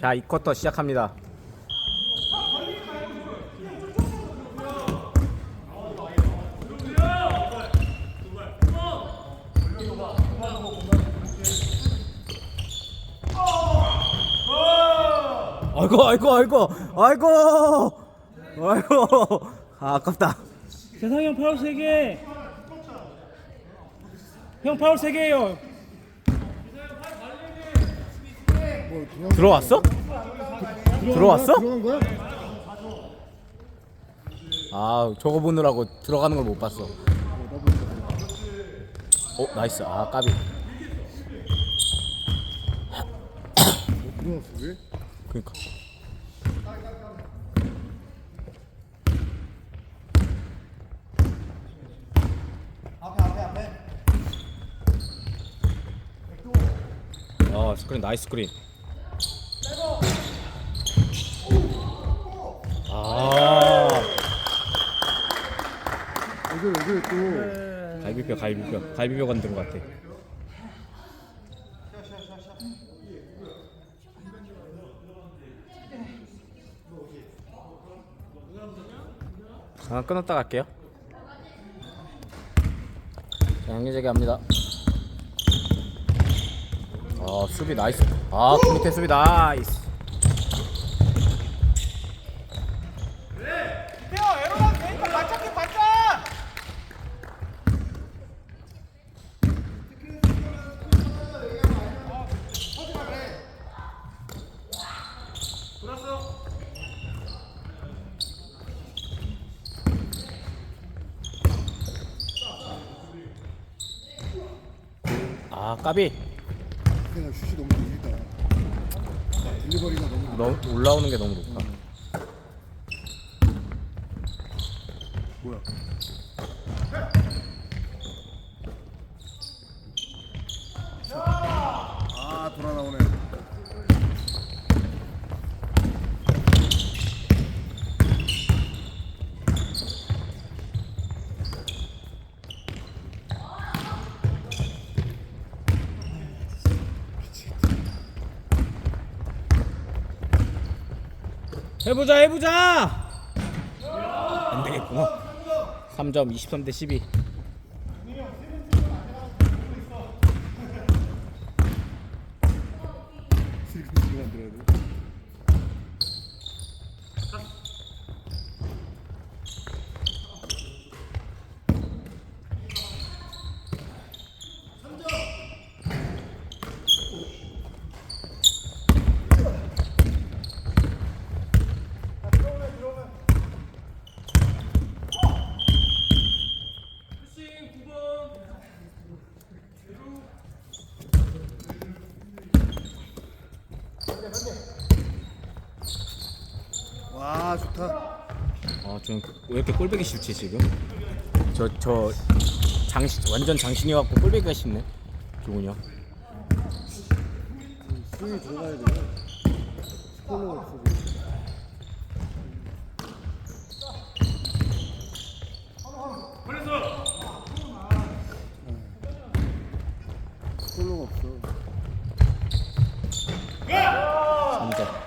자, 이 쿼터 시작합니다. 아이고 아이고 아이고 아이고 아이고. 아, 아깝다. 재상이 형 파울 3개. 형 파울 3개예요 들어왔어? 들어왔어? 아 저거 보느라고 들어가는 걸 못 봤어 어 나이스 아 까비? 그니까 아 스크린 나이스 스크린 아 여기 또 갈비뼈 갈비뼈 갈비뼈 것 같아. 아 끊었다 갈게요. 자, 양리재기 합니다. 아 수비 나이스. 아그 밑에 수비 나이스 아 까비 그냥 슛이 너무 느리다 딜리버리가 너무 너무 올라오는 게 너무 높아 뭐야 해보자 해보자! 안 되겠구나. 3점 23 대 12 슬리핑 만들어야 돼 와 좋다. 아저왜 이렇게 꼴배기 싫지 지금? 저 저 장신 완전 장신이 갖고 꼴배기가 쉽네. 기분이야 스윙이 들어가야 돼 스콜러가 없어 지금 스콜러가 없어 3점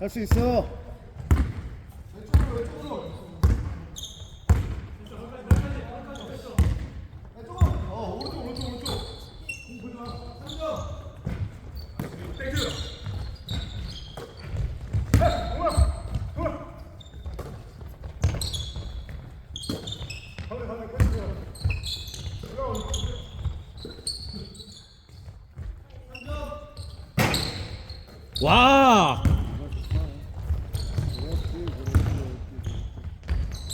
할 수 있어. 와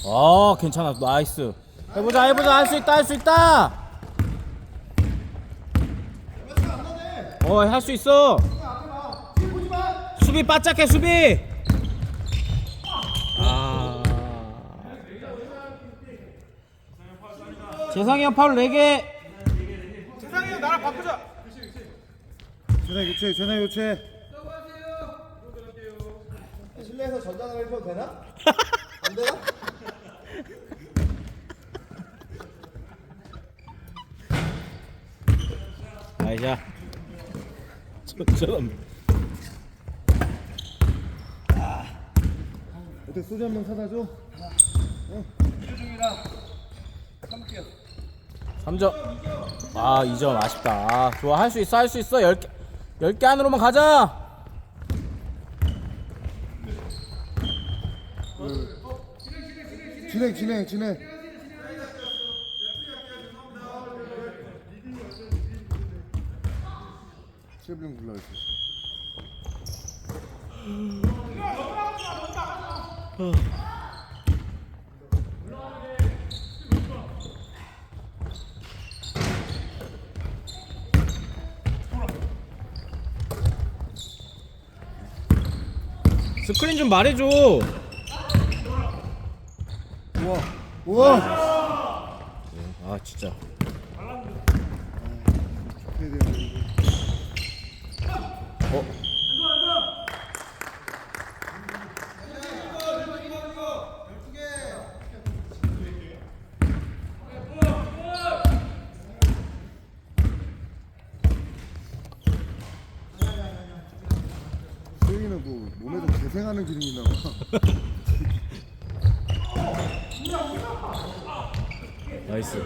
아 괜찮아. 나이스. 해보자 해보자. 할 수 있다 할 수 있다. 어할 수 있어. 수비 바짝해 수비. 아. 재상이 형 파울 4개. 전화 교체 전화 교체. 실내에서 전장을 해도 되나? 안 되나? 아이자 저처럼 어때 소주 한 병 사다 줘? 3점. 아 2점 아쉽다. 아, 좋아. 할 수 있어 할 수 있어. 10개 10개 안으로만 가자. 진행 진행 진행 트래블링 불러야지 스크린 좀 말해줘. 우와. 우와. 아 진짜. 어? 수영이는 뭐 몸에도 재생하는 기능이 봐 나이스.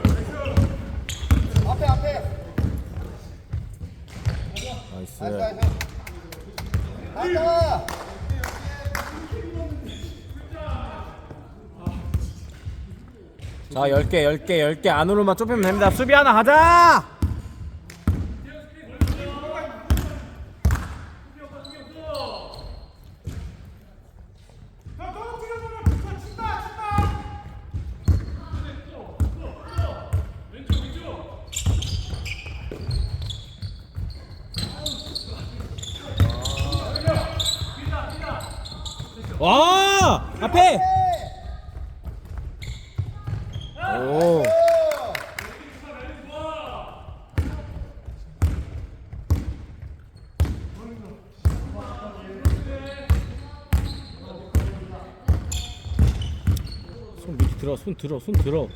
앞에 앞에. 나이스. 나이스 나이스 나이스 자 10개 10개 10개 안으로만 좁히면 됩니다. 수비 하나 가자 와 앞에. 오. 손 밑에 들어 손 들어 손 들어.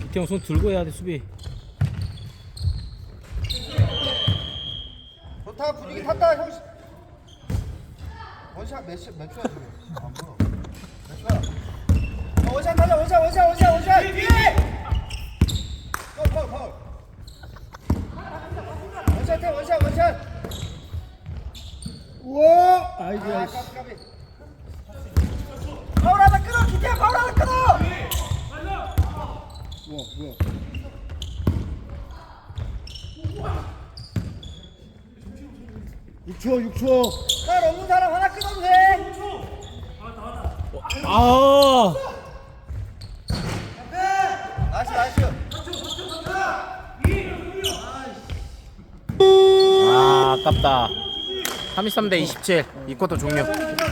기태 형 손 들고 해야 돼 수비. 좋다 분위기 탔다 형 원샷 몇, 시- 몇 초야 지금? 안 보여 몇 초야? 어, 원샷 타자 원샷 원샷 원샷 원샷 뒤에 파울 파울 파울 원샷 해 원샷 원샷. 우와. 아이고 아 까비 까비 파울 하나 끊어 기태 파울 하나 끊어! 우와 살 없는 사람 하나 끊어도 돼 나이스 아, 아깝다. 33 대 27 이것도 종료